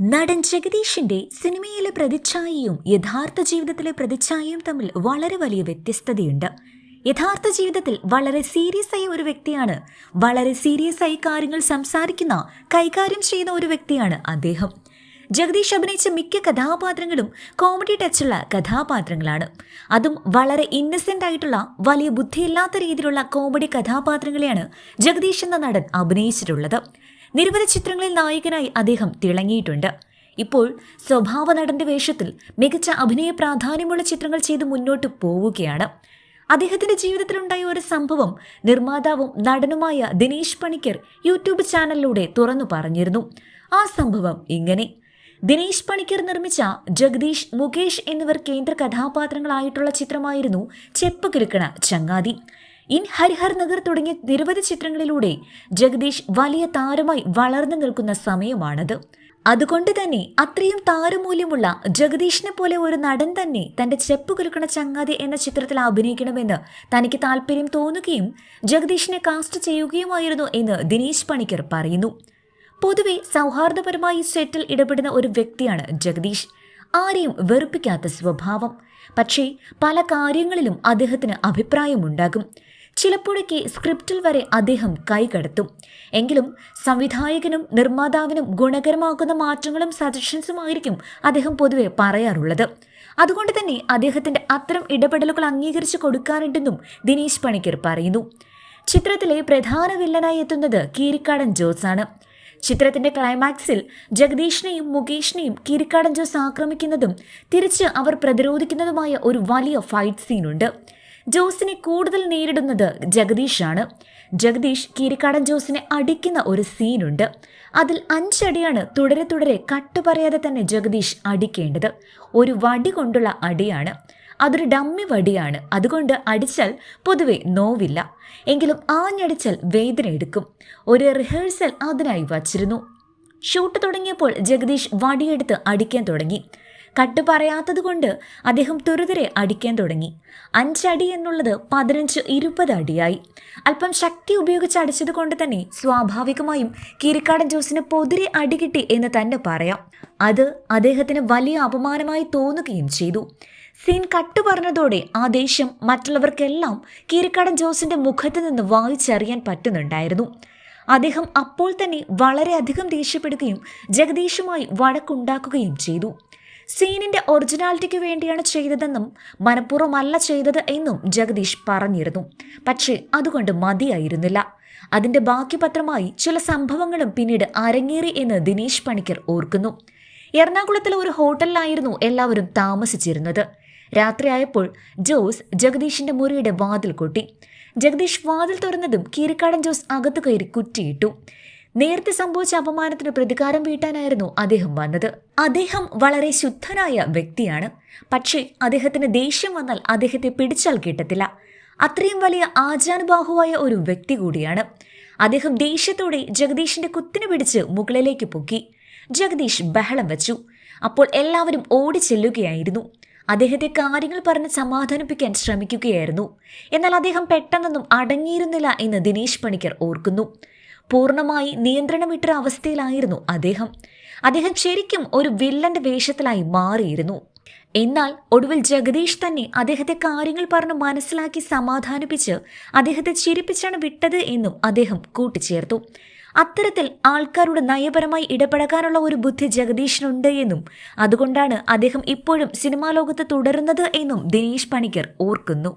നടൻ ജഗദീഷിന്റെ സിനിമയിലെ പ്രതിച്ഛായയും യഥാർത്ഥ ജീവിതത്തിലെ പ്രതിച്ഛായയും തമ്മിൽ വളരെ വലിയ വ്യത്യസ്തതയുണ്ട്. യഥാർത്ഥ ജീവിതത്തിൽ വളരെ സീരിയസ് ആയ ഒരു വ്യക്തിയാണ്. വളരെ സീരിയസ് ആയി കാര്യങ്ങൾ സംസാരിക്കുന്ന കൈകാര്യം ചെയ്യുന്ന ഒരു വ്യക്തിയാണ് അദ്ദേഹം. ജഗദീഷ് അഭിനയിച്ച മിക്ക കഥാപാത്രങ്ങളും കോമഡി ടച്ചുള്ള കഥാപാത്രങ്ങളാണ്. അതും വളരെ ഇന്നസെന്റ് ആയിട്ടുള്ള വലിയ ബുദ്ധിയില്ലാത്ത രീതിയിലുള്ള കോമഡി കഥാപാത്രങ്ങളെയാണ് ജഗദീഷ് എന്ന നടൻ അഭിനയിച്ചിട്ടുള്ളത്. നിരവധി ചിത്രങ്ങളിൽ നായകനായി അദ്ദേഹം തിളങ്ങിയിട്ടുണ്ട്. ഇപ്പോൾ സ്വഭാവ നടന്റെ വേഷത്തിൽ മികച്ച അഭിനയ പ്രാധാന്യമുള്ള ചിത്രങ്ങൾ ചെയ്ത് മുന്നോട്ട് പോവുകയാണ്. അദ്ദേഹത്തിന്റെ ജീവിതത്തിലുണ്ടായ ഒരു സംഭവം നിർമ്മാതാവും നടനുമായ ദിനേശ് പണിക്കർ യൂട്യൂബ് ചാനലിലൂടെ തുറന്നു പറഞ്ഞിരുന്നു. ആ സംഭവം ഇങ്ങനെ. ദിനേശ് പണിക്കർ നിർമ്മിച്ച ജഗദീഷ് മുകേഷ് എന്നിവർ കേന്ദ്ര കഥാപാത്രങ്ങളായിട്ടുള്ള ചിത്രമായിരുന്നു ചെപ്പ് കിലുക്കണ ചങ്ങാതി. ഇൻ ഹരിഹർ നഗർ തുടങ്ങിയ നിരവധി ചിത്രങ്ങളിലൂടെ ജഗദീഷ് വലിയ താരമായി വളർന്നു നിൽക്കുന്ന സമയമാണത്. അതുകൊണ്ട് തന്നെ അത്രയും താരമൂല്യമുള്ള ജഗദീഷിനെ പോലെ ഒരു നടൻ തന്നെ തന്റെ ചെപ്പ് കുലുക്കണ ചങ്ങാതി എന്ന ചിത്രത്തിൽ അഭിനയിക്കണമെന്ന് തനിക്ക് താല്പര്യം തോന്നുകയും ജഗദീഷിനെ കാസ്റ്റ് ചെയ്യുകയുമായിരുന്നു എന്ന് ദിനേശ് പണിക്കർ പറയുന്നു. പൊതുവെ സൗഹാർദ്ദപരമായി സെറ്റിൽ ഇടപെടുന്ന ഒരു വ്യക്തിയാണ് ജഗദീഷ്. ആരെയും വെറുപ്പിക്കാത്ത സ്വഭാവം. പക്ഷേ പല കാര്യങ്ങളിലും അദ്ദേഹത്തിന് അഭിപ്രായമുണ്ടാകും. ചിലപ്പോഴൊക്കെ സ്ക്രിപ്റ്റിൽ വരെ അദ്ദേഹം കൈകടത്തും എങ്കിലും സംവിധായകനും നിർമ്മാതാവിനും ഗുണകരമാക്കുന്ന മാറ്റങ്ങളും സജഷൻസുമായിരിക്കും അദ്ദേഹം പൊതുവെ പറയാറുള്ളത്. അതുകൊണ്ട് തന്നെ അദ്ദേഹത്തിന്റെ അത്തരം ഇടപെടലുകൾ അംഗീകരിച്ചു കൊടുക്കാറുണ്ടെന്നും ദിനേശ് പണിക്കർ പറയുന്നു. ചിത്രത്തിലെ പ്രധാന വില്ലനായി എത്തുന്നത് കീരിക്കാടൻ ജോസ് ആണ്. ചിത്രത്തിന്റെ ക്ലൈമാക്സിൽ ജഗദീഷിനെയും മുകേഷിനെയും കീരിക്കാടൻ ജോസ് ആക്രമിക്കുന്നതും തിരിച്ച് അവർ പ്രതിരോധിക്കുന്നതുമായ ഒരു വലിയ ഫൈറ്റ് സീനുണ്ട്. ജോസിനെ കൂടുതൽ നേരിടുന്നത് ജഗദീഷാണ്. ജഗദീഷ് കീരിക്കാടൻ ജോസിനെ അടിക്കുന്ന ഒരു സീനുണ്ട്. അതിൽ അഞ്ചടിയാണ് തുടരെ തുടരെ കട്ട് പറയാതെ തന്നെ ജഗദീഷ് അടിക്കേണ്ടത്. ഒരു വടി കൊണ്ടുള്ള അടിയാണ്. അതൊരു ഡമ്മി വടിയാണ്. അതുകൊണ്ട് അടിച്ചാൽ പൊതുവെ നോവില്ല. എങ്കിലും ആഞ്ഞടിച്ചാൽ വേദന എടുക്കും. ഒരു റിഹേഴ്സൽ അതിനായി വച്ചിരുന്നു. ഷൂട്ട് തുടങ്ങിയപ്പോൾ ജഗദീഷ് വടിയെടുത്ത് അടിക്കാൻ തുടങ്ങി. കട്ട് പറയാത്തത് കൊണ്ട് അദ്ദേഹം തുരുതുരെ അടിക്കാൻ തുടങ്ങി. അഞ്ചടി എന്നുള്ളത് പതിനഞ്ച് ഇരുപത് അടിയായി. അല്പം ശക്തി ഉപയോഗിച്ച് അടിച്ചത് കൊണ്ട് തന്നെ സ്വാഭാവികമായും കീരിക്കാടൻ ജോസിന് പൊതിരെ അടി കിട്ടി എന്ന് തന്നെ പറയാം. അത് അദ്ദേഹത്തിന് വലിയ അപമാനമായി തോന്നുകയും ചെയ്തു. സീൻ കട്ട് പറഞ്ഞതോടെ ആ ദേഷ്യം മറ്റുള്ളവർക്കെല്ലാം കീരിക്കാടൻ ജോസിന്റെ മുഖത്ത് നിന്ന് വായിച്ചറിയാൻ പറ്റുന്നുണ്ടായിരുന്നു. അദ്ദേഹം അപ്പോൾ തന്നെ വളരെയധികം ദേഷ്യപ്പെടുകയും ജഗദീഷുമായി വഴക്കുണ്ടാക്കുകയും ചെയ്തു. സീനിന്റെ ഒറിജിനാലിറ്റിക്ക് വേണ്ടിയാണ് ചെയ്തതെന്നും മനഃപൂർവമല്ല ചെയ്തത് എന്നും ജഗദീഷ് പറഞ്ഞിരുന്നു. പക്ഷേ അതുകൊണ്ട് മതിയായിരുന്നില്ല. അതിന്റെ ബാക്കി പത്രമായി ചില സംഭവങ്ങളും പിന്നീട് അരങ്ങേറി എന്ന് ദിനേശ് പണിക്കർ ഓർക്കുന്നു. എറണാകുളത്തിലെ ഒരു ഹോട്ടലിലായിരുന്നു എല്ലാവരും താമസിച്ചിരുന്നത്. രാത്രിയായപ്പോൾ ജോസ് ജഗദീഷിന്റെ മുറിയുടെ വാതിൽ കൊട്ടി. ജഗദീഷ് വാതിൽ തുറന്നതും കീരിക്കാടൻ ജോസ് അകത്തു കയറി കുറ്റിയിട്ടു. നേരത്തെ സംഭവിച്ച അപമാനത്തിന് പ്രതികാരം വീട്ടാനായിരുന്നു അദ്ദേഹം വന്നത്. അദ്ദേഹം വളരെ ശുദ്ധനായ വ്യക്തിയാണ്. പക്ഷേ അദ്ദേഹത്തിന് ദേഷ്യം വന്നാൽ അദ്ദേഹത്തെ പിടിച്ചാൽ കിട്ടത്തില്ല. അത്രയും വലിയ ആചാനുബാഹുവായ ഒരു വ്യക്തി കൂടിയാണ്. അദ്ദേഹം ദേഷ്യത്തോടെ ജഗദീഷിന്റെ കുത്തിനു പിടിച്ച് മുകളിലേക്ക് പൊക്കി. ജഗദീഷ് ബഹളം വെച്ചു. അപ്പോൾ എല്ലാവരും ഓടി ചെല്ലുകയായിരുന്നു. അദ്ദേഹത്തെ കാര്യങ്ങൾ പറഞ്ഞ് സമാധാനിപ്പിക്കാൻ ശ്രമിക്കുകയായിരുന്നു. എന്നാൽ അദ്ദേഹം പെട്ടെന്നൊന്നും അടങ്ങിയിരുന്നില്ല എന്ന് ദിനേശ് പണിക്കർ ഓർക്കുന്നു. പൂർണമായി നിയന്ത്രണം വിട്ടൊരു അവസ്ഥയിലായിരുന്നു അദ്ദേഹം. അദ്ദേഹം ശരിക്കും ഒരു വില്ലന്റെ വേഷത്തിലായി മാറിയിരുന്നു. എന്നാൽ ഒടുവിൽ ജഗദീഷ് തന്നെ അദ്ദേഹത്തെ കാര്യങ്ങൾ പറഞ്ഞ് മനസ്സിലാക്കി സമാധാനിപ്പിച്ച് അദ്ദേഹത്തെ ചിരിപ്പിച്ചാണ് വിട്ടത് എന്നും അദ്ദേഹം കൂട്ടിച്ചേർത്തു. അത്തരത്തിൽ ആൾക്കാരുടെ നയപരമായി ഇടപെടകാനുള്ള ഒരു ബുദ്ധി ജഗദീഷിനുണ്ട് എന്നും അതുകൊണ്ടാണ് അദ്ദേഹം ഇപ്പോഴും സിനിമാ ലോകത്ത് തുടരുന്നത് എന്നും ദിനേശ് പണിക്കർ ഓർക്കുന്നു.